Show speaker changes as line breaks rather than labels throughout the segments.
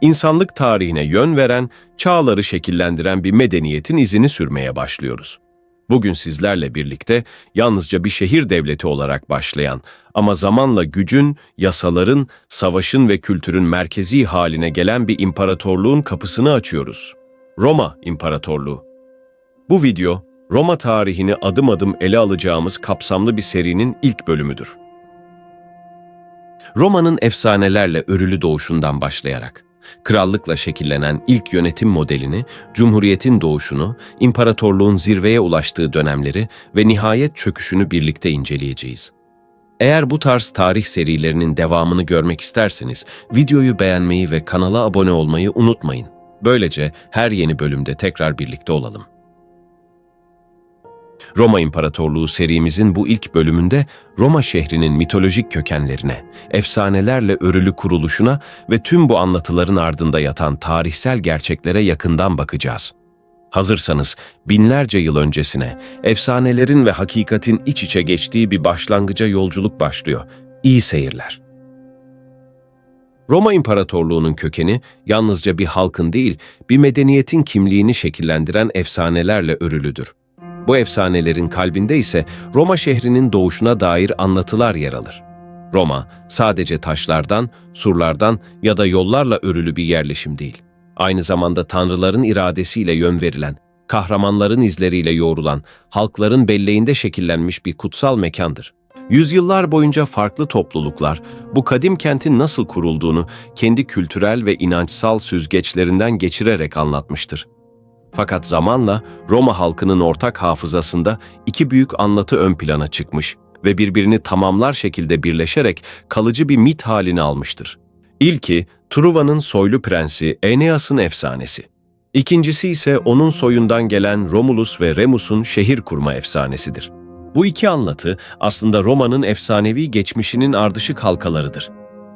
insanlık tarihine yön veren, çağları şekillendiren bir medeniyetin izini sürmeye başlıyoruz. Bugün sizlerle birlikte yalnızca bir şehir devleti olarak başlayan ama zamanla gücün, yasaların, savaşın ve kültürün merkezi haline gelen bir imparatorluğun kapısını açıyoruz. Roma İmparatorluğu. Bu video, Roma tarihini adım adım ele alacağımız kapsamlı bir serinin ilk bölümüdür. Roma'nın efsanelerle örülü doğuşundan başlayarak, krallıkla şekillenen ilk yönetim modelini, cumhuriyetin doğuşunu, imparatorluğun zirveye ulaştığı dönemleri ve nihayet çöküşünü birlikte inceleyeceğiz. Eğer bu tarz tarih serilerinin devamını görmek isterseniz videoyu beğenmeyi ve kanala abone olmayı unutmayın. Böylece her yeni bölümde tekrar birlikte olalım. Roma İmparatorluğu serimizin bu ilk bölümünde Roma şehrinin mitolojik kökenlerine, efsanelerle örülü kuruluşuna ve tüm bu anlatıların ardında yatan tarihsel gerçeklere yakından bakacağız. Hazırsanız binlerce yıl öncesine, efsanelerin ve hakikatin iç içe geçtiği bir başlangıca yolculuk başlıyor. İyi seyirler. Roma İmparatorluğu'nun kökeni yalnızca bir halkın değil, bir medeniyetin kimliğini şekillendiren efsanelerle örülüdür. Bu efsanelerin kalbinde ise Roma şehrinin doğuşuna dair anlatılar yer alır. Roma sadece taşlardan, surlardan ya da yollarla örülü bir yerleşim değil. Aynı zamanda tanrıların iradesiyle yön verilen, kahramanların izleriyle yoğrulan, halkların belleğinde şekillenmiş bir kutsal mekandır. Yüzyıllar boyunca farklı topluluklar bu kadim kentin nasıl kurulduğunu kendi kültürel ve inançsal süzgeçlerinden geçirerek anlatmıştır. Fakat zamanla Roma halkının ortak hafızasında iki büyük anlatı ön plana çıkmış ve birbirini tamamlar şekilde birleşerek kalıcı bir mit halini almıştır. İlki Truva'nın soylu prensi Aeneas'ın efsanesi. İkincisi ise onun soyundan gelen Romulus ve Remus'un şehir kurma efsanesidir. Bu iki anlatı aslında Roma'nın efsanevi geçmişinin ardışık halkalarıdır.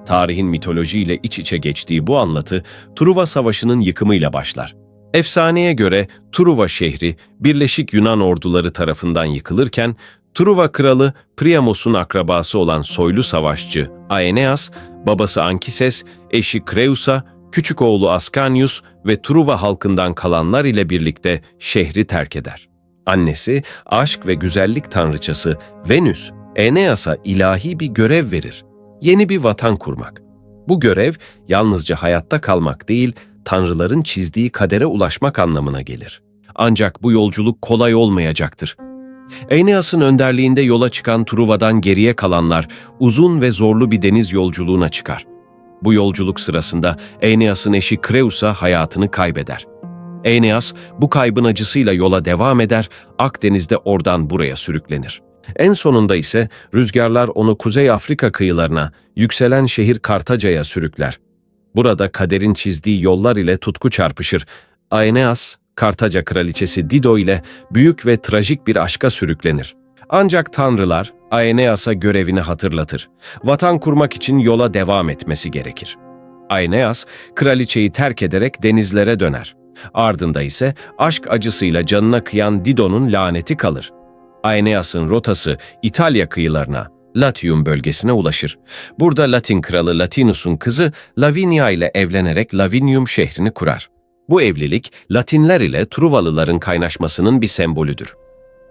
Tarihin mitolojiyle iç içe geçtiği bu anlatı Truva Savaşı'nın yıkımıyla başlar. Efsaneye göre Truva şehri Birleşik Yunan orduları tarafından yıkılırken Truva kralı Priamos'un akrabası olan soylu savaşçı Aeneas, babası Ankises, eşi Kreus'a, küçük oğlu Ascanius ve Truva halkından kalanlar ile birlikte şehri terk eder. Annesi, aşk ve güzellik tanrıçası Venüs, Aeneas'a ilahi bir görev verir. Yeni bir vatan kurmak. Bu görev yalnızca hayatta kalmak değil, tanrıların çizdiği kadere ulaşmak anlamına gelir. Ancak bu yolculuk kolay olmayacaktır. Aeneas'ın önderliğinde yola çıkan Truva'dan geriye kalanlar uzun ve zorlu bir deniz yolculuğuna çıkar. Bu yolculuk sırasında Aeneas'ın eşi Kreus'a hayatını kaybeder. Aeneas bu kaybın acısıyla yola devam eder, Akdeniz'de oradan buraya sürüklenir. En sonunda ise rüzgarlar onu Kuzey Afrika kıyılarına, yükselen şehir Kartaca'ya sürükler. Burada kaderin çizdiği yollar ile tutku çarpışır. Aeneas, Kartaca kraliçesi Dido ile büyük ve trajik bir aşka sürüklenir. Ancak tanrılar Aeneas'a görevini hatırlatır. Vatan kurmak için yola devam etmesi gerekir. Aeneas, kraliçeyi terk ederek denizlere döner. Ardında ise aşk acısıyla canına kıyan Dido'nun laneti kalır. Aeneas'ın rotası İtalya kıyılarına, Latium bölgesine ulaşır. Burada Latin kralı Latinus'un kızı Lavinia ile evlenerek Lavinium şehrini kurar. Bu evlilik Latinler ile Truvalıların kaynaşmasının bir sembolüdür.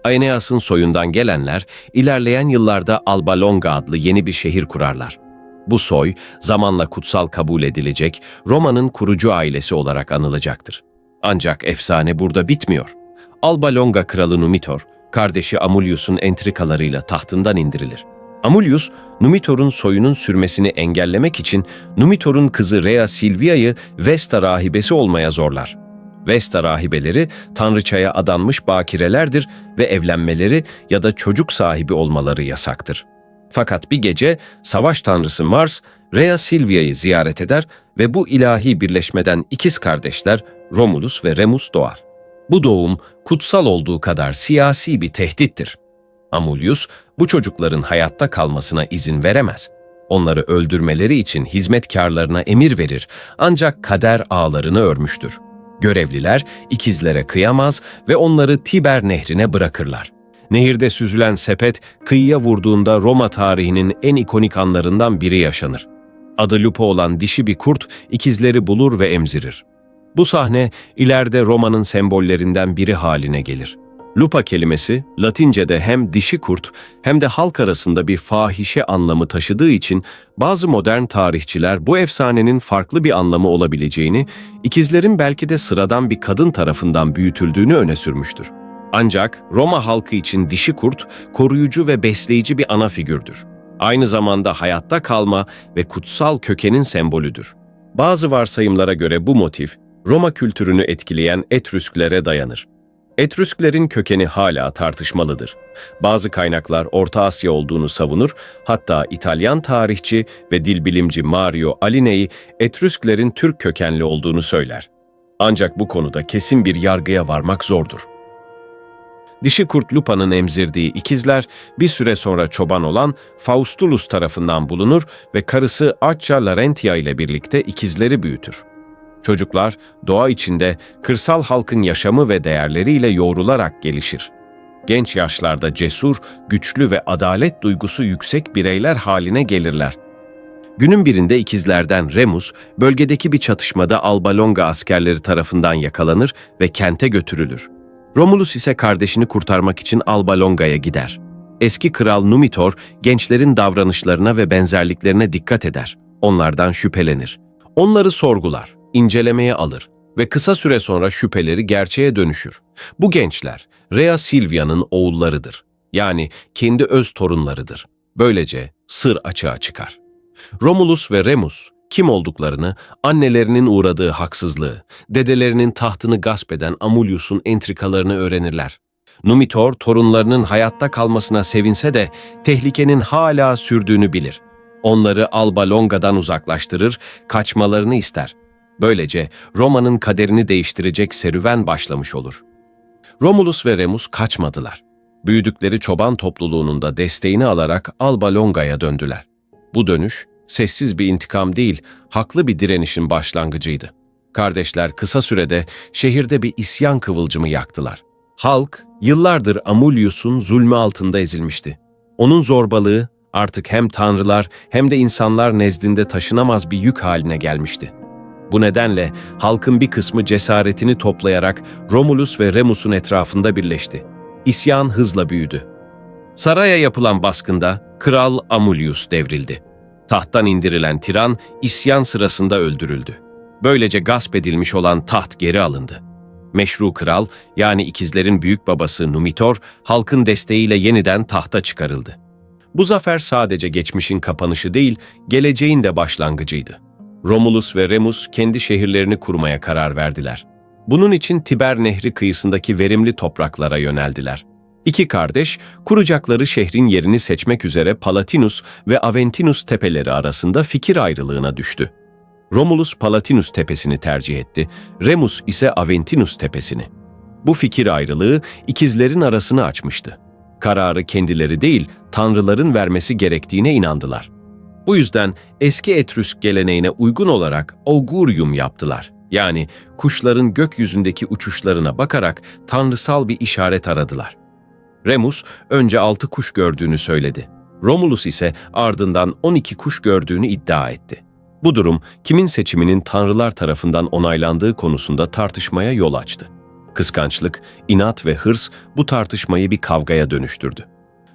Aeneas'ın soyundan gelenler ilerleyen yıllarda Alba Longa adlı yeni bir şehir kurarlar. Bu soy zamanla kutsal kabul edilecek Roma'nın kurucu ailesi olarak anılacaktır. Ancak efsane burada bitmiyor. Alba Longa kralı Numitor, kardeşi Amulius'un entrikalarıyla tahtından indirilir. Amulius, Numitor'un soyunun sürmesini engellemek için Numitor'un kızı Rhea Silvia'yı Vesta rahibesi olmaya zorlar. Vesta rahibeleri tanrıçaya adanmış bakirelerdir ve evlenmeleri ya da çocuk sahibi olmaları yasaktır. Fakat bir gece savaş tanrısı Mars, Rhea Silvia'yı ziyaret eder ve bu ilahi birleşmeden ikiz kardeşler Romulus ve Remus doğar. Bu doğum kutsal olduğu kadar siyasi bir tehdittir. Amulius bu çocukların hayatta kalmasına izin veremez. Onları öldürmeleri için hizmetkarlarına emir verir ancak kader ağlarını örmüştür. Görevliler ikizlere kıyamaz ve onları Tiber nehrine bırakırlar. Nehirde süzülen sepet kıyıya vurduğunda Roma tarihinin en ikonik anlarından biri yaşanır. Adı Lupa olan dişi bir kurt ikizleri bulur ve emzirir. Bu sahne ileride Roma'nın sembollerinden biri haline gelir. Lupa kelimesi Latince'de hem dişi kurt hem de halk arasında bir fahişe anlamı taşıdığı için bazı modern tarihçiler bu efsanenin farklı bir anlamı olabileceğini, ikizlerin belki de sıradan bir kadın tarafından büyütüldüğünü öne sürmüştür. Ancak Roma halkı için dişi kurt koruyucu ve besleyici bir ana figürdür. Aynı zamanda hayatta kalma ve kutsal kökenin sembolüdür. Bazı varsayımlara göre bu motif Roma kültürünü etkileyen Etrüsklere dayanır. Etrüsklerin kökeni hala tartışmalıdır. Bazı kaynaklar Orta Asya olduğunu savunur, hatta İtalyan tarihçi ve dil bilimci Mario Alinei Etrüsklerin Türk kökenli olduğunu söyler. Ancak bu konuda kesin bir yargıya varmak zordur. Dişi kurt Lupa'nın emzirdiği ikizler bir süre sonra çoban olan Faustulus tarafından bulunur ve karısı Accia Larentia ile birlikte ikizleri büyütür. Çocuklar doğa içinde kırsal halkın yaşamı ve değerleriyle yoğrularak gelişir. Genç yaşlarda cesur, güçlü ve adalet duygusu yüksek bireyler haline gelirler. Günün birinde ikizlerden Remus, bölgedeki bir çatışmada Alba Longa askerleri tarafından yakalanır ve kente götürülür. Romulus ise kardeşini kurtarmak için Alba Longa'ya gider. Eski kral Numitor, gençlerin davranışlarına ve benzerliklerine dikkat eder. Onlardan şüphelenir. Onları sorgular, incelemeye alır ve kısa süre sonra şüpheleri gerçeğe dönüşür. Bu gençler, Rea Silvia'nın oğullarıdır. Yani kendi öz torunlarıdır. Böylece sır açığa çıkar. Romulus ve Remus kim olduklarını, annelerinin uğradığı haksızlığı, dedelerinin tahtını gasp eden Amulius'un entrikalarını öğrenirler. Numitor torunlarının hayatta kalmasına sevinse de tehlikenin hala sürdüğünü bilir. Onları Alba Longa'dan uzaklaştırır, kaçmalarını ister. Böylece Roma'nın kaderini değiştirecek serüven başlamış olur. Romulus ve Remus kaçmadılar. Büyüdükleri çoban topluluğunun da desteğini alarak Alba Longa'ya döndüler. Bu dönüş sessiz bir intikam değil, haklı bir direnişin başlangıcıydı. Kardeşler kısa sürede şehirde bir isyan kıvılcımı yaktılar. Halk yıllardır Amulius'un zulmü altında ezilmişti. Onun zorbalığı artık hem tanrılar hem de insanlar nezdinde taşınamaz bir yük haline gelmişti. Bu nedenle halkın bir kısmı cesaretini toplayarak Romulus ve Remus'un etrafında birleşti. İsyan hızla büyüdü. Saraya yapılan baskında Kral Amulius devrildi. Tahttan indirilen tiran isyan sırasında öldürüldü. Böylece gasp edilmiş olan taht geri alındı. Meşru kral yani ikizlerin büyük babası Numitor halkın desteğiyle yeniden tahta çıkarıldı. Bu zafer sadece geçmişin kapanışı değil, geleceğin de başlangıcıydı. Romulus ve Remus kendi şehirlerini kurmaya karar verdiler. Bunun için Tiber Nehri kıyısındaki verimli topraklara yöneldiler. İki kardeş, kuracakları şehrin yerini seçmek üzere Palatinus ve Aventinus tepeleri arasında fikir ayrılığına düştü. Romulus Palatinus tepesini tercih etti, Remus ise Aventinus tepesini. Bu fikir ayrılığı ikizlerin arasını açmıştı. Kararı kendileri değil, tanrıların vermesi gerektiğine inandılar. Bu yüzden eski Etrüsk geleneğine uygun olarak augurium yaptılar. Yani kuşların gökyüzündeki uçuşlarına bakarak tanrısal bir işaret aradılar. Remus önce altı kuş gördüğünü söyledi. Romulus ise ardından 12 kuş gördüğünü iddia etti. Bu durum kimin seçiminin tanrılar tarafından onaylandığı konusunda tartışmaya yol açtı. Kıskançlık, inat ve hırs bu tartışmayı bir kavgaya dönüştürdü.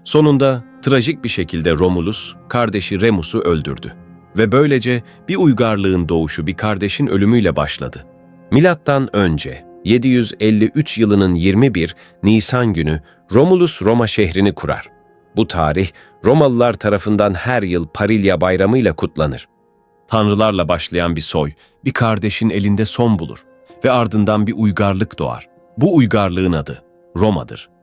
Sonunda trajik bir şekilde Romulus kardeşi Remus'u öldürdü ve böylece bir uygarlığın doğuşu bir kardeşin ölümüyle başladı. Milattan önce 753 yılının 21 Nisan günü Romulus Roma şehrini kurar. Bu tarih Romalılar tarafından her yıl Parilya bayramıyla kutlanır. Tanrılarla başlayan bir soy, bir kardeşin elinde son bulur ve ardından bir uygarlık doğar. Bu uygarlığın adı Roma'dır.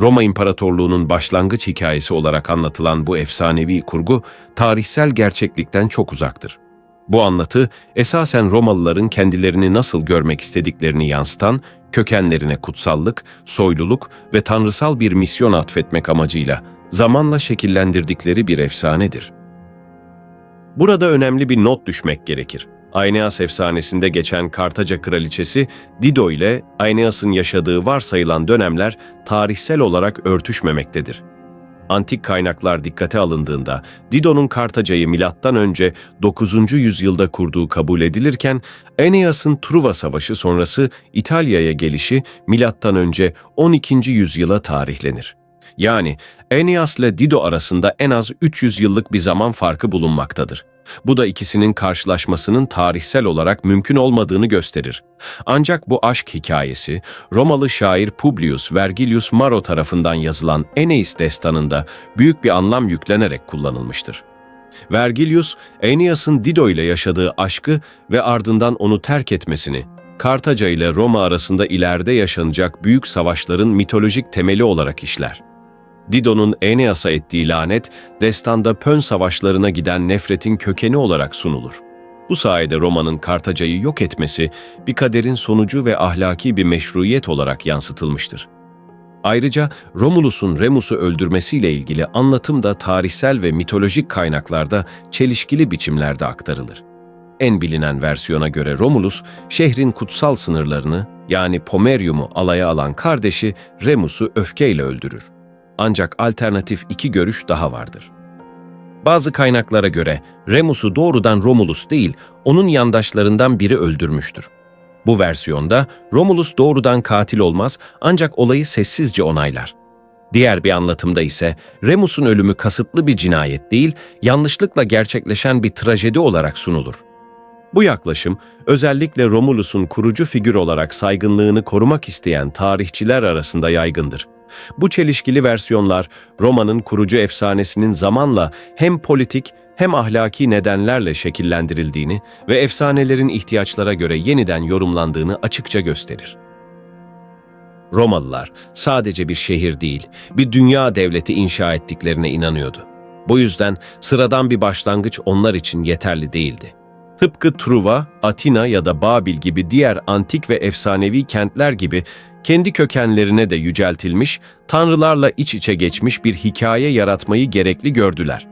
Roma İmparatorluğu'nun başlangıç hikayesi olarak anlatılan bu efsanevi kurgu, tarihsel gerçeklikten çok uzaktır. Bu anlatı, esasen Romalıların kendilerini nasıl görmek istediklerini yansıtan, kökenlerine kutsallık, soyluluk ve tanrısal bir misyon atfetmek amacıyla zamanla şekillendirdikleri bir efsanedir. Burada önemli bir not düşmek gerekir. Aeneas efsanesinde geçen Kartaca kraliçesi Dido ile Aeneas'ın yaşadığı varsayılan dönemler tarihsel olarak örtüşmemektedir. Antik kaynaklar dikkate alındığında Dido'nun Kartaca'yı milattan önce 9. yüzyılda kurduğu kabul edilirken Eneas'ın Truva Savaşı sonrası İtalya'ya gelişi milattan önce 12. yüzyıla tarihlenir. Yani Eneas ile Dido arasında en az 300 yıllık bir zaman farkı bulunmaktadır. Bu da ikisinin karşılaşmasının tarihsel olarak mümkün olmadığını gösterir. Ancak bu aşk hikayesi Romalı şair Publius Vergilius Maro tarafından yazılan Eneis destanında büyük bir anlam yüklenerek kullanılmıştır. Vergilius, Aeneas'ın Dido ile yaşadığı aşkı ve ardından onu terk etmesini, Kartaca ile Roma arasında ileride yaşanacak büyük savaşların mitolojik temeli olarak işler. Dido'nun Aeneas'a ettiği lanet, destanda Pön savaşlarına giden nefretin kökeni olarak sunulur. Bu sayede Roma'nın Kartaca'yı yok etmesi, bir kaderin sonucu ve ahlaki bir meşruiyet olarak yansıtılmıştır. Ayrıca Romulus'un Remus'u öldürmesiyle ilgili anlatım da tarihsel ve mitolojik kaynaklarda çelişkili biçimlerde aktarılır. En bilinen versiyona göre Romulus, şehrin kutsal sınırlarını yani Pomerium'u alaya alan kardeşi Remus'u öfkeyle öldürür. Ancak alternatif iki görüş daha vardır. Bazı kaynaklara göre Remus'u doğrudan Romulus değil, onun yandaşlarından biri öldürmüştür. Bu versiyonda Romulus doğrudan katil olmaz ancak olayı sessizce onaylar. Diğer bir anlatımda ise Remus'un ölümü kasıtlı bir cinayet değil, yanlışlıkla gerçekleşen bir trajedi olarak sunulur. Bu yaklaşım özellikle Romulus'un kurucu figür olarak saygınlığını korumak isteyen tarihçiler arasında yaygındır. Bu çelişkili versiyonlar Roma'nın kurucu efsanesinin zamanla hem politik hem ahlaki nedenlerle şekillendirildiğini ve efsanelerin ihtiyaçlara göre yeniden yorumlandığını açıkça gösterir. Romalılar sadece bir şehir değil, bir dünya devleti inşa ettiklerine inanıyordu. Bu yüzden sıradan bir başlangıç onlar için yeterli değildi. Tıpkı Truva, Atina ya da Babil gibi diğer antik ve efsanevi kentler gibi kendi kökenlerine de yüceltilmiş, tanrılarla iç içe geçmiş bir hikaye yaratmayı gerekli gördüler.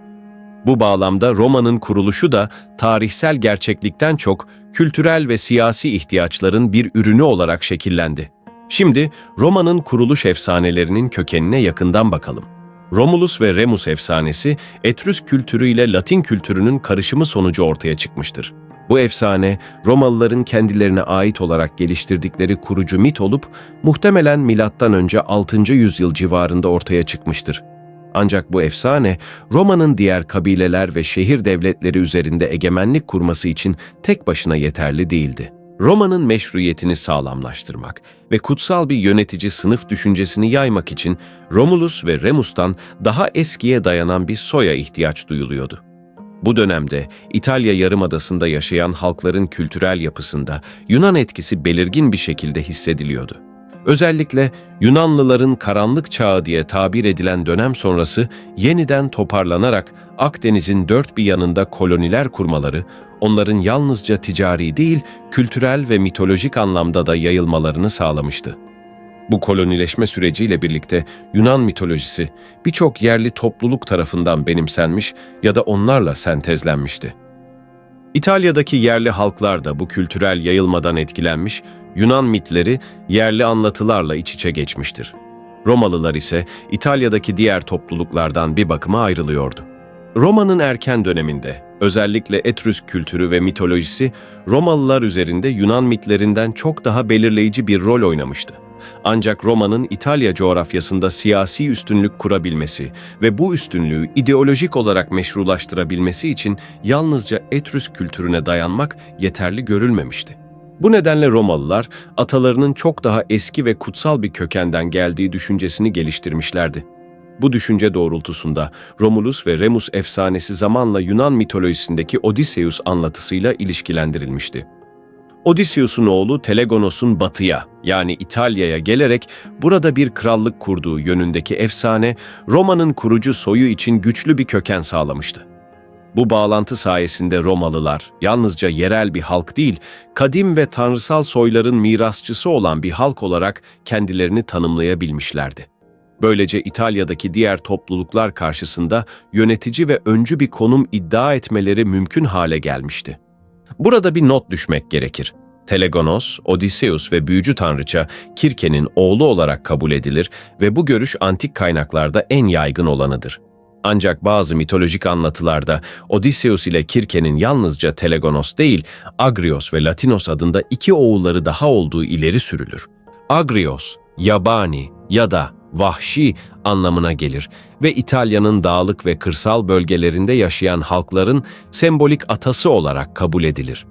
Bu bağlamda Roma'nın kuruluşu da tarihsel gerçeklikten çok kültürel ve siyasi ihtiyaçların bir ürünü olarak şekillendi. Şimdi Roma'nın kuruluş efsanelerinin kökenine yakından bakalım. Romulus ve Remus efsanesi Etrüsk kültürü ile Latin kültürünün karışımı sonucu ortaya çıkmıştır. Bu efsane Romalıların kendilerine ait olarak geliştirdikleri kurucu mit olup muhtemelen milattan önce 6. yüzyıl civarında ortaya çıkmıştır. Ancak bu efsane Roma'nın diğer kabileler ve şehir devletleri üzerinde egemenlik kurması için tek başına yeterli değildi. Roma'nın meşruiyetini sağlamlaştırmak ve kutsal bir yönetici sınıf düşüncesini yaymak için Romulus ve Remus'tan daha eskiye dayanan bir soya ihtiyaç duyuluyordu. Bu dönemde İtalya Yarımadası'nda yaşayan halkların kültürel yapısında Yunan etkisi belirgin bir şekilde hissediliyordu. Özellikle Yunanlıların karanlık çağı diye tabir edilen dönem sonrası yeniden toparlanarak Akdeniz'in dört bir yanında koloniler kurmaları, onların yalnızca ticari değil, kültürel ve mitolojik anlamda da yayılmalarını sağlamıştı. Bu kolonileşme süreciyle birlikte Yunan mitolojisi birçok yerli topluluk tarafından benimsenmiş ya da onlarla sentezlenmişti. İtalya'daki yerli halklar da bu kültürel yayılmadan etkilenmiş, Yunan mitleri yerli anlatılarla iç içe geçmiştir. Romalılar ise İtalya'daki diğer topluluklardan bir bakıma ayrılıyordu. Roma'nın erken döneminde özellikle Etrüsk kültürü ve mitolojisi Romalılar üzerinde Yunan mitlerinden çok daha belirleyici bir rol oynamıştı. Ancak Roma'nın İtalya coğrafyasında siyasi üstünlük kurabilmesi ve bu üstünlüğü ideolojik olarak meşrulaştırabilmesi için yalnızca Etrüsk kültürüne dayanmak yeterli görülmemişti. Bu nedenle Romalılar atalarının çok daha eski ve kutsal bir kökenden geldiği düşüncesini geliştirmişlerdi. Bu düşünce doğrultusunda Romulus ve Remus efsanesi zamanla Yunan mitolojisindeki Odysseus anlatısıyla ilişkilendirilmişti. Odysseus'un oğlu Telegonos'un batıya yani İtalya'ya gelerek burada bir krallık kurduğu yönündeki efsane Roma'nın kurucu soyu için güçlü bir köken sağlamıştı. Bu bağlantı sayesinde Romalılar yalnızca yerel bir halk değil, kadim ve tanrısal soyların mirasçısı olan bir halk olarak kendilerini tanımlayabilmişlerdi. Böylece İtalya'daki diğer topluluklar karşısında yönetici ve öncü bir konum iddia etmeleri mümkün hale gelmişti. Burada bir not düşmek gerekir. Telegonos, Odysseus ve büyücü tanrıça Kirke'nin oğlu olarak kabul edilir ve bu görüş antik kaynaklarda en yaygın olanıdır. Ancak bazı mitolojik anlatılarda Odysseus ile Kirke'nin yalnızca Telegonos değil, Agrios ve Latinos adında iki oğulları daha olduğu ileri sürülür. Agrios, yabani ya da vahşi anlamına gelir ve İtalya'nın dağlık ve kırsal bölgelerinde yaşayan halkların sembolik atası olarak kabul edilir.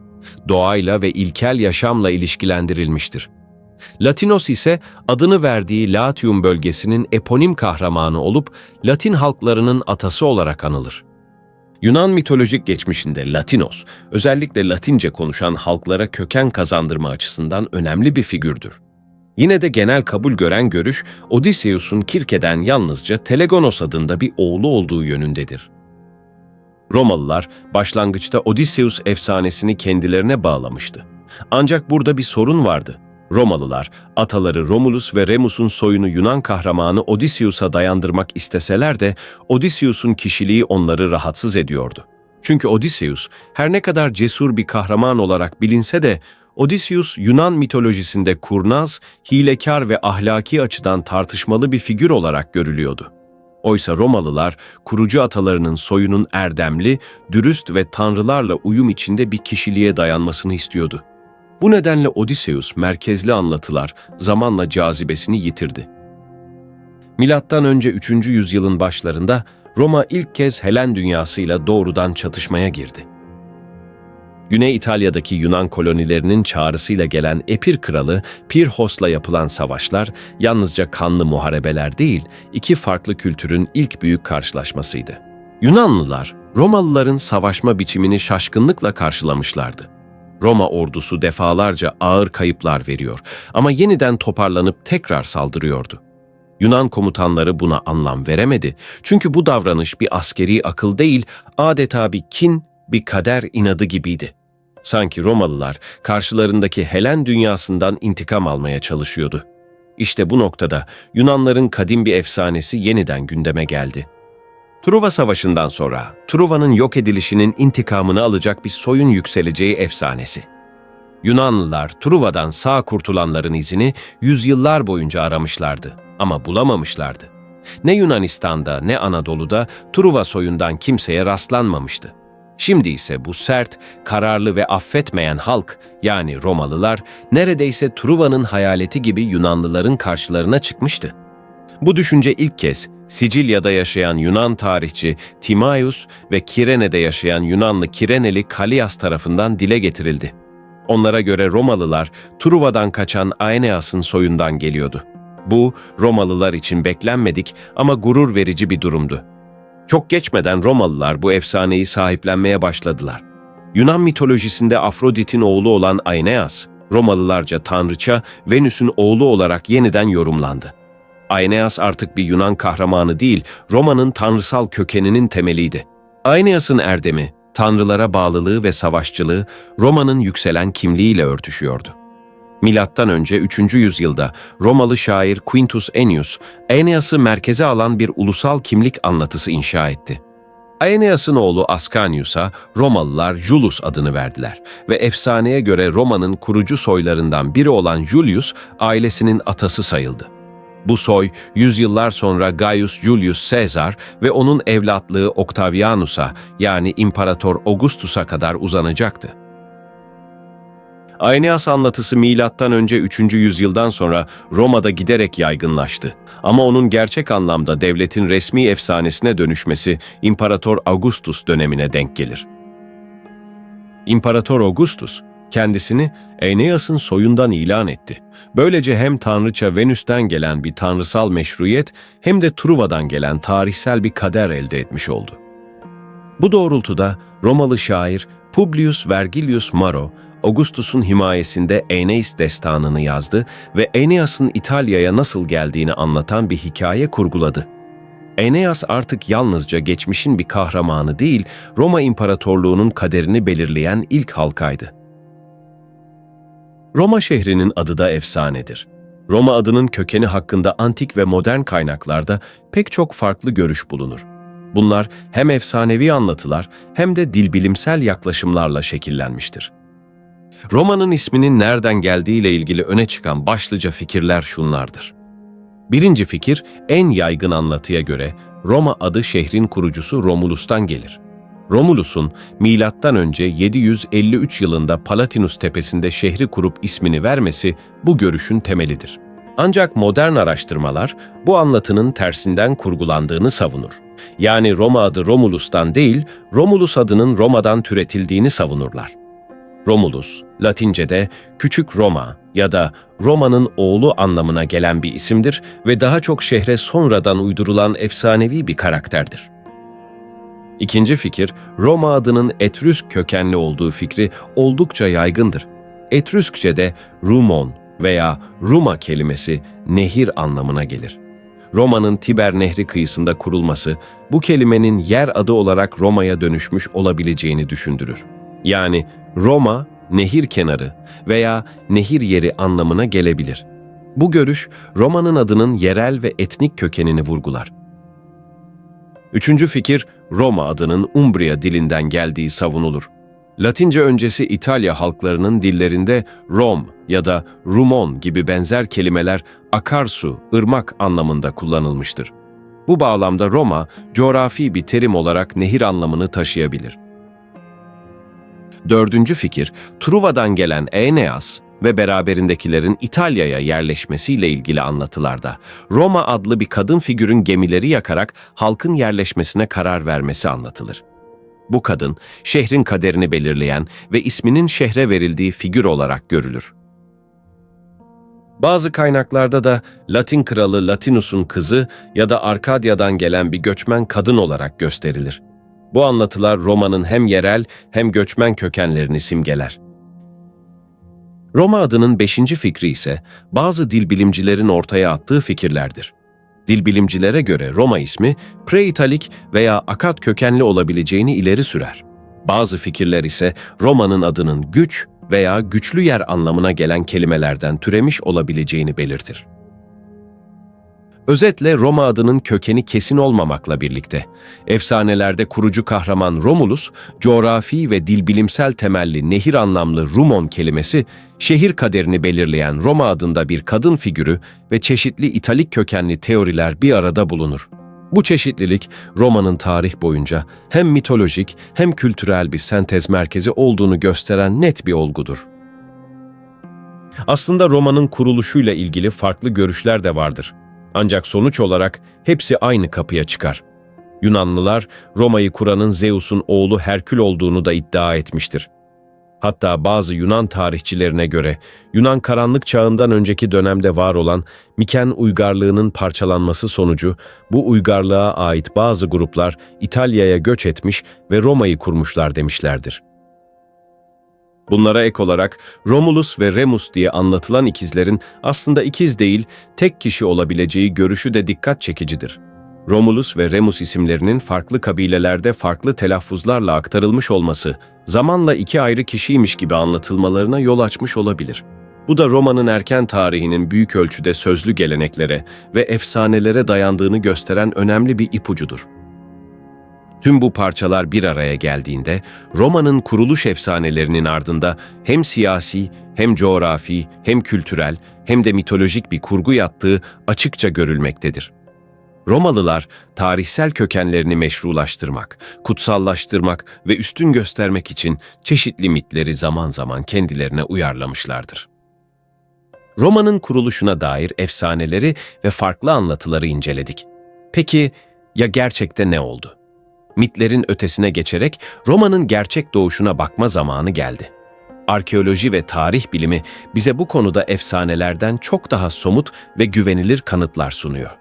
Doğayla ve ilkel yaşamla ilişkilendirilmiştir. Latinos ise adını verdiği Latium bölgesinin eponim kahramanı olup Latin halklarının atası olarak anılır. Yunan mitolojik geçmişinde Latinos, özellikle Latince konuşan halklara köken kazandırma açısından önemli bir figürdür. Yine de genel kabul gören görüş, Odysseus'un Kirke'den yalnızca Telegonos adında bir oğlu olduğu yönündedir. Romalılar başlangıçta Odysseus efsanesini kendilerine bağlamıştı. Ancak burada bir sorun vardı. Romalılar, ataları Romulus ve Remus'un soyunu Yunan kahramanı Odysseus'a dayandırmak isteseler de Odysseus'un kişiliği onları rahatsız ediyordu. Çünkü Odysseus her ne kadar cesur bir kahraman olarak bilinse de Odysseus Yunan mitolojisinde kurnaz, hilekar ve ahlaki açıdan tartışmalı bir figür olarak görülüyordu. Oysa Romalılar kurucu atalarının soyunun erdemli, dürüst ve tanrılarla uyum içinde bir kişiliğe dayanmasını istiyordu. Bu nedenle Odysseus merkezli anlatılar zamanla cazibesini yitirdi. Milattan önce 3. yüzyılın başlarında Roma ilk kez Helen dünyasıyla doğrudan çatışmaya girdi. Güney İtalya'daki Yunan kolonilerinin çağrısıyla gelen Epir kralı Pirhos'la yapılan savaşlar yalnızca kanlı muharebeler değil, iki farklı kültürün ilk büyük karşılaşmasıydı. Yunanlılar, Romalıların savaşma biçimini şaşkınlıkla karşılamışlardı. Roma ordusu defalarca ağır kayıplar veriyor ama yeniden toparlanıp tekrar saldırıyordu. Yunan komutanları buna anlam veremedi. Çünkü bu davranış bir askeri akıl değil, adeta bir kin, bir kader inadı gibiydi. Sanki Romalılar karşılarındaki Helen dünyasından intikam almaya çalışıyordu. İşte bu noktada Yunanların kadim bir efsanesi yeniden gündeme geldi. Truva Savaşı'ndan sonra Truva'nın yok edilişinin intikamını alacak bir soyun yükseleceği efsanesi. Yunanlılar Truva'dan sağ kurtulanların izini yüzyıllar boyunca aramışlardı ama bulamamışlardı. Ne Yunanistan'da ne Anadolu'da Truva soyundan kimseye rastlanmamıştı. Şimdi ise bu sert, kararlı ve affetmeyen halk yani Romalılar neredeyse Truva'nın hayaleti gibi Yunanlıların karşılarına çıkmıştı. Bu düşünce ilk kez Sicilya'da yaşayan Yunan tarihçi Timaius ve Kirene'de yaşayan Yunanlı Kireneli Kalias tarafından dile getirildi. Onlara göre Romalılar Truva'dan kaçan Aeneas'ın soyundan geliyordu. Bu Romalılar için beklenmedik ama gurur verici bir durumdu. Çok geçmeden Romalılar bu efsaneyi sahiplenmeye başladılar. Yunan mitolojisinde Afrodit'in oğlu olan Aeneas, Romalılarca tanrıça Venüs'ün oğlu olarak yeniden yorumlandı. Aeneas artık bir Yunan kahramanı değil, Roma'nın tanrısal kökeninin temeliydi. Aeneas'ın erdemi, tanrılara bağlılığı ve savaşçılığı Roma'nın yükselen kimliğiyle örtüşüyordu. Milattan önce 3. yüzyılda Romalı şair Quintus Ennius, Aeneas'ı merkeze alan bir ulusal kimlik anlatısı inşa etti. Aeneas'ın oğlu Ascanius'a Romalılar Julius adını verdiler ve efsaneye göre Roma'nın kurucu soylarından biri olan Julius ailesinin atası sayıldı. Bu soy yüzyıllar sonra Gaius Julius Caesar ve onun evlatlığı Octavianus'a yani İmparator Augustus'a kadar uzanacaktı. Aeneas anlatısı milattan önce 3. yüzyıldan sonra Roma'da giderek yaygınlaştı. Ama onun gerçek anlamda devletin resmi efsanesine dönüşmesi İmparator Augustus dönemine denk gelir. İmparator Augustus kendisini Aeneas'ın soyundan ilan etti. Böylece hem tanrıça Venüs'ten gelen bir tanrısal meşruiyet hem de Truva'dan gelen tarihsel bir kader elde etmiş oldu. Bu doğrultuda Romalı şair Publius Vergilius Maro, Augustus'un himayesinde Aeneis destanını yazdı ve Aeneas'ın İtalya'ya nasıl geldiğini anlatan bir hikaye kurguladı. Aeneas artık yalnızca geçmişin bir kahramanı değil, Roma İmparatorluğu'nun kaderini belirleyen ilk halkaydı. Roma şehrinin adı da efsanedir. Roma adının kökeni hakkında antik ve modern kaynaklarda pek çok farklı görüş bulunur. Bunlar hem efsanevi anlatılar hem de dilbilimsel yaklaşımlarla şekillenmiştir. Roma'nın isminin nereden geldiğiyle ilgili öne çıkan başlıca fikirler şunlardır. Birinci fikir, en yaygın anlatıya göre Roma adı şehrin kurucusu Romulus'tan gelir. Romulus'un milattan önce 753 yılında Palatinus tepesinde şehri kurup ismini vermesi bu görüşün temelidir. Ancak modern araştırmalar bu anlatının tersinden kurgulandığını savunur. Yani Roma adı Romulus'tan değil, Romulus adının Roma'dan türetildiğini savunurlar. Romulus, Latince'de Küçük Roma ya da Roma'nın oğlu anlamına gelen bir isimdir ve daha çok şehre sonradan uydurulan efsanevi bir karakterdir. İkinci fikir, Roma adının Etrüsk kökenli olduğu fikri oldukça yaygındır. Etrüskçe'de Rumon veya Ruma kelimesi nehir anlamına gelir. Roma'nın Tiber Nehri kıyısında kurulması bu kelimenin yer adı olarak Roma'ya dönüşmüş olabileceğini düşündürür. Yani Roma, nehir kenarı veya nehir yeri anlamına gelebilir. Bu görüş Roma'nın adının yerel ve etnik kökenini vurgular. Üçüncü fikir, Roma adının Umbria dilinden geldiği savunulur. Latince öncesi İtalya halklarının dillerinde Rom ya da Rumon gibi benzer kelimeler akarsu, ırmak anlamında kullanılmıştır. Bu bağlamda Roma, coğrafi bir terim olarak nehir anlamını taşıyabilir. Dördüncü fikir, Truva'dan gelen Aeneas ve beraberindekilerin İtalya'ya yerleşmesiyle ilgili anlatılarda Roma adlı bir kadın figürün gemileri yakarak halkın yerleşmesine karar vermesi anlatılır. Bu kadın, şehrin kaderini belirleyen ve isminin şehre verildiği figür olarak görülür. Bazı kaynaklarda da Latin kralı Latinus'un kızı ya da Arkadya'dan gelen bir göçmen kadın olarak gösterilir. Bu anlatılar Roma'nın hem yerel hem göçmen kökenlerini simgeler. Roma adının beşinci fikri ise bazı dil bilimcilerin ortaya attığı fikirlerdir. Dil bilimcilere göre Roma ismi Pre-İtalik veya Akad kökenli olabileceğini ileri sürer. Bazı fikirler ise Roma'nın adının güç veya güçlü yer anlamına gelen kelimelerden türemiş olabileceğini belirtir. Özetle Roma adının kökeni kesin olmamakla birlikte, efsanelerde kurucu kahraman Romulus, coğrafi ve dilbilimsel temelli nehir anlamlı Rumon kelimesi, şehir kaderini belirleyen Roma adında bir kadın figürü ve çeşitli İtalik kökenli teoriler bir arada bulunur. Bu çeşitlilik Roma'nın tarih boyunca hem mitolojik hem kültürel bir sentez merkezi olduğunu gösteren net bir olgudur. Aslında Roma'nın kuruluşuyla ilgili farklı görüşler de vardır. Ancak sonuç olarak hepsi aynı kapıya çıkar. Yunanlılar Roma'yı kuranın Zeus'un oğlu Herkül olduğunu da iddia etmiştir. Hatta bazı Yunan tarihçilerine göre Yunan karanlık çağından önceki dönemde var olan Miken uygarlığının parçalanması sonucu bu uygarlığa ait bazı gruplar İtalya'ya göç etmiş ve Roma'yı kurmuşlar demişlerdir. Bunlara ek olarak Romulus ve Remus diye anlatılan ikizlerin aslında ikiz değil, tek kişi olabileceği görüşü de dikkat çekicidir. Romulus ve Remus isimlerinin farklı kabilelerde farklı telaffuzlarla aktarılmış olması, zamanla iki ayrı kişiymiş gibi anlatılmalarına yol açmış olabilir. Bu da Roma'nın erken tarihinin büyük ölçüde sözlü geleneklere ve efsanelere dayandığını gösteren önemli bir ipucudur. Tüm bu parçalar bir araya geldiğinde Roma'nın kuruluş efsanelerinin ardında hem siyasi, hem coğrafi, hem kültürel, hem de mitolojik bir kurgu yattığı açıkça görülmektedir. Romalılar tarihsel kökenlerini meşrulaştırmak, kutsallaştırmak ve üstün göstermek için çeşitli mitleri zaman zaman kendilerine uyarlamışlardır. Roma'nın kuruluşuna dair efsaneleri ve farklı anlatıları inceledik. Peki ya gerçekte ne oldu? Mitlerin ötesine geçerek Roma'nın gerçek doğuşuna bakma zamanı geldi. Arkeoloji ve tarih bilimi bize bu konuda efsanelerden çok daha somut ve güvenilir kanıtlar sunuyor.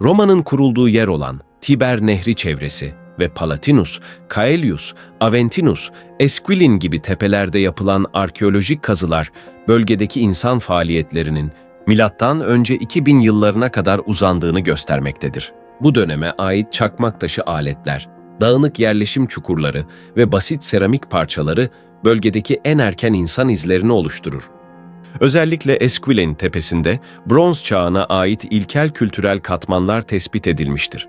Roma'nın kurulduğu yer olan Tiber Nehri çevresi ve Palatinus, Caelius, Aventinus, Esquilin gibi tepelerde yapılan arkeolojik kazılar bölgedeki insan faaliyetlerinin milattan önce 2000 yıllarına kadar uzandığını göstermektedir. Bu döneme ait çakmak taşı aletler, dağınık yerleşim çukurları ve basit seramik parçaları bölgedeki en erken insan izlerini oluşturur. Özellikle Esquilen tepesinde bronz çağına ait ilkel kültürel katmanlar tespit edilmiştir.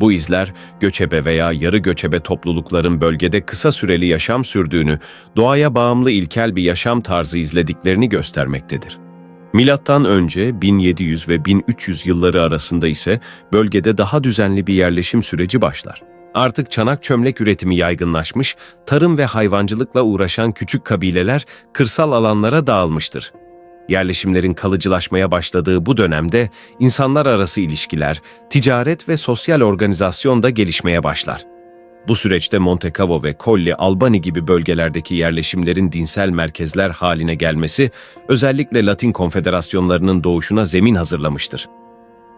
Bu izler, göçebe veya yarı göçebe toplulukların bölgede kısa süreli yaşam sürdüğünü, doğaya bağımlı ilkel bir yaşam tarzı izlediklerini göstermektedir. Milattan önce 1700 ve 1300 yılları arasında ise bölgede daha düzenli bir yerleşim süreci başlar. Artık çanak çömlek üretimi yaygınlaşmış, tarım ve hayvancılıkla uğraşan küçük kabileler kırsal alanlara dağılmıştır. Yerleşimlerin kalıcılaşmaya başladığı bu dönemde insanlar arası ilişkiler, ticaret ve sosyal organizasyon da gelişmeye başlar. Bu süreçte Monte Cavo ve Colli Albani gibi bölgelerdeki yerleşimlerin dinsel merkezler haline gelmesi, özellikle Latin konfederasyonlarının doğuşuna zemin hazırlamıştır.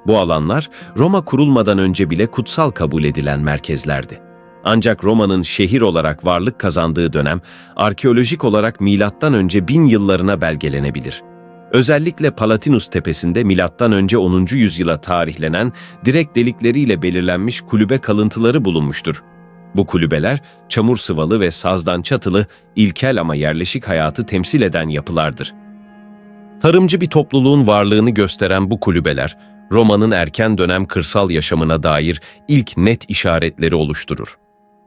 Bu alanlar Roma kurulmadan önce bile kutsal kabul edilen merkezlerdi. Ancak Roma'nın şehir olarak varlık kazandığı dönem arkeolojik olarak milattan önce bin yıllarına belgelenebilir. Özellikle Palatinus tepesinde milattan önce 10. yüzyıla tarihlenen direk delikleriyle belirlenmiş kulübe kalıntıları bulunmuştur. Bu kulübeler çamur sıvalı ve sazdan çatılı, ilkel ama yerleşik hayatı temsil eden yapılardır. Tarımcı bir topluluğun varlığını gösteren bu kulübeler, Roma'nın erken dönem kırsal yaşamına dair ilk net işaretleri oluşturur.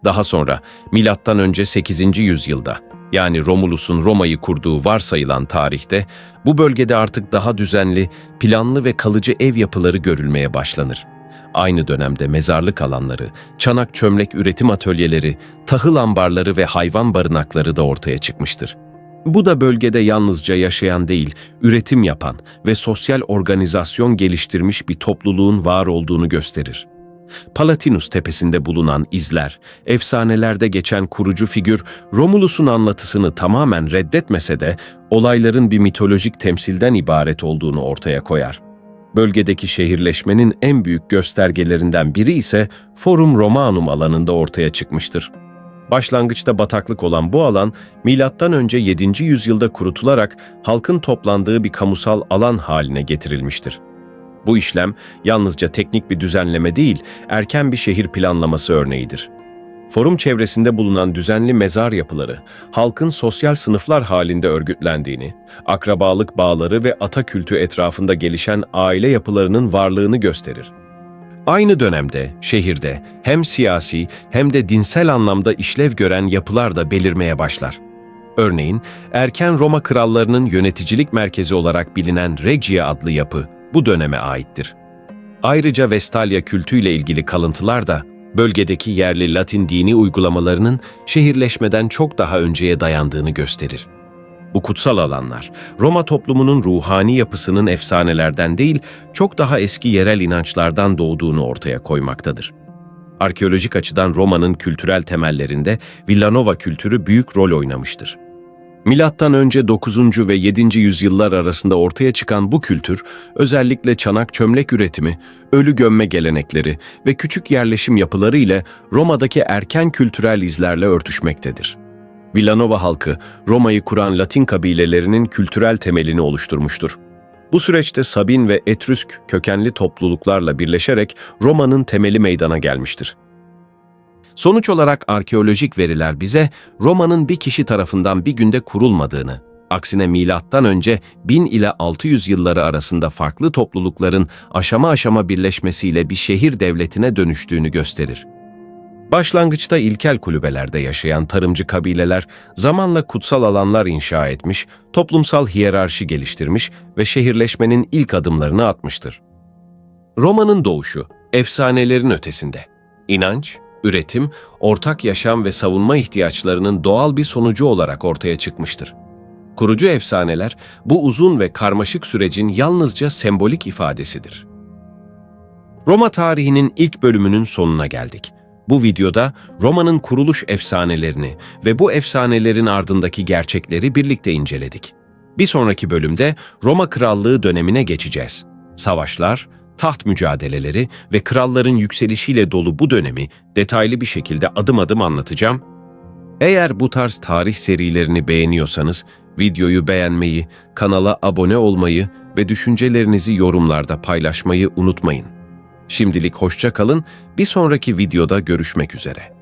Daha sonra milattan önce 8. yüzyılda yani Romulus'un Roma'yı kurduğu varsayılan tarihte bu bölgede artık daha düzenli, planlı ve kalıcı ev yapıları görülmeye başlanır. Aynı dönemde mezarlık alanları, çanak çömlek üretim atölyeleri, tahıl ambarları ve hayvan barınakları da ortaya çıkmıştır. Bu da bölgede yalnızca yaşayan değil, üretim yapan ve sosyal organizasyon geliştirmiş bir topluluğun var olduğunu gösterir. Palatinus tepesinde bulunan izler, efsanelerde geçen kurucu figür Romulus'un anlatısını tamamen reddetmese de olayların bir mitolojik temsilden ibaret olduğunu ortaya koyar. Bölgedeki şehirleşmenin en büyük göstergelerinden biri ise Forum Romanum alanında ortaya çıkmıştır. Başlangıçta bataklık olan bu alan, önce 7. yüzyılda kurutularak halkın toplandığı bir kamusal alan haline getirilmiştir. Bu işlem yalnızca teknik bir düzenleme değil, erken bir şehir planlaması örneğidir. Forum çevresinde bulunan düzenli mezar yapıları, halkın sosyal sınıflar halinde örgütlendiğini, akrabalık bağları ve ata kültü etrafında gelişen aile yapılarının varlığını gösterir. Aynı dönemde şehirde hem siyasi hem de dinsel anlamda işlev gören yapılar da belirmeye başlar. Örneğin erken Roma krallarının yöneticilik merkezi olarak bilinen Regia adlı yapı bu döneme aittir. Ayrıca Vestalya kültüyle ilgili kalıntılar da bölgedeki yerli Latin dini uygulamalarının şehirleşmeden çok daha önceye dayandığını gösterir. Bu kutsal alanlar, Roma toplumunun ruhani yapısının efsanelerden değil, çok daha eski yerel inançlardan doğduğunu ortaya koymaktadır. Arkeolojik açıdan Roma'nın kültürel temellerinde Villanova kültürü büyük rol oynamıştır. Milattan önce 9. ve 7. yüzyıllar arasında ortaya çıkan bu kültür, özellikle çanak çömlek üretimi, ölü gömme gelenekleri ve küçük yerleşim yapıları ile Roma'daki erken kültürel izlerle örtüşmektedir. Villanova halkı, Roma'yı kuran Latin kabilelerinin kültürel temelini oluşturmuştur. Bu süreçte Sabin ve Etrüsk kökenli topluluklarla birleşerek Roma'nın temeli meydana gelmiştir. Sonuç olarak arkeolojik veriler bize Roma'nın bir kişi tarafından bir günde kurulmadığını, aksine milattan önce 1000 ile 600 yılları arasında farklı toplulukların aşama aşama birleşmesiyle bir şehir devletine dönüştüğünü gösterir. Başlangıçta ilkel kulübelerde yaşayan tarımcı kabileler zamanla kutsal alanlar inşa etmiş, toplumsal hiyerarşi geliştirmiş ve şehirleşmenin ilk adımlarını atmıştır. Roma'nın doğuşu, efsanelerin ötesinde. İnanç, üretim, ortak yaşam ve savunma ihtiyaçlarının doğal bir sonucu olarak ortaya çıkmıştır. Kurucu efsaneler bu uzun ve karmaşık sürecin yalnızca sembolik ifadesidir. Roma tarihinin ilk bölümünün sonuna geldik. Bu videoda Roma'nın kuruluş efsanelerini ve bu efsanelerin ardındaki gerçekleri birlikte inceledik. Bir sonraki bölümde Roma Krallığı dönemine geçeceğiz. Savaşlar, taht mücadeleleri ve kralların yükselişiyle dolu bu dönemi detaylı bir şekilde adım adım anlatacağım. Eğer bu tarz tarih serilerini beğeniyorsanız videoyu beğenmeyi, kanala abone olmayı ve düşüncelerinizi yorumlarda paylaşmayı unutmayın. Şimdilik hoşça kalın, bir sonraki videoda görüşmek üzere.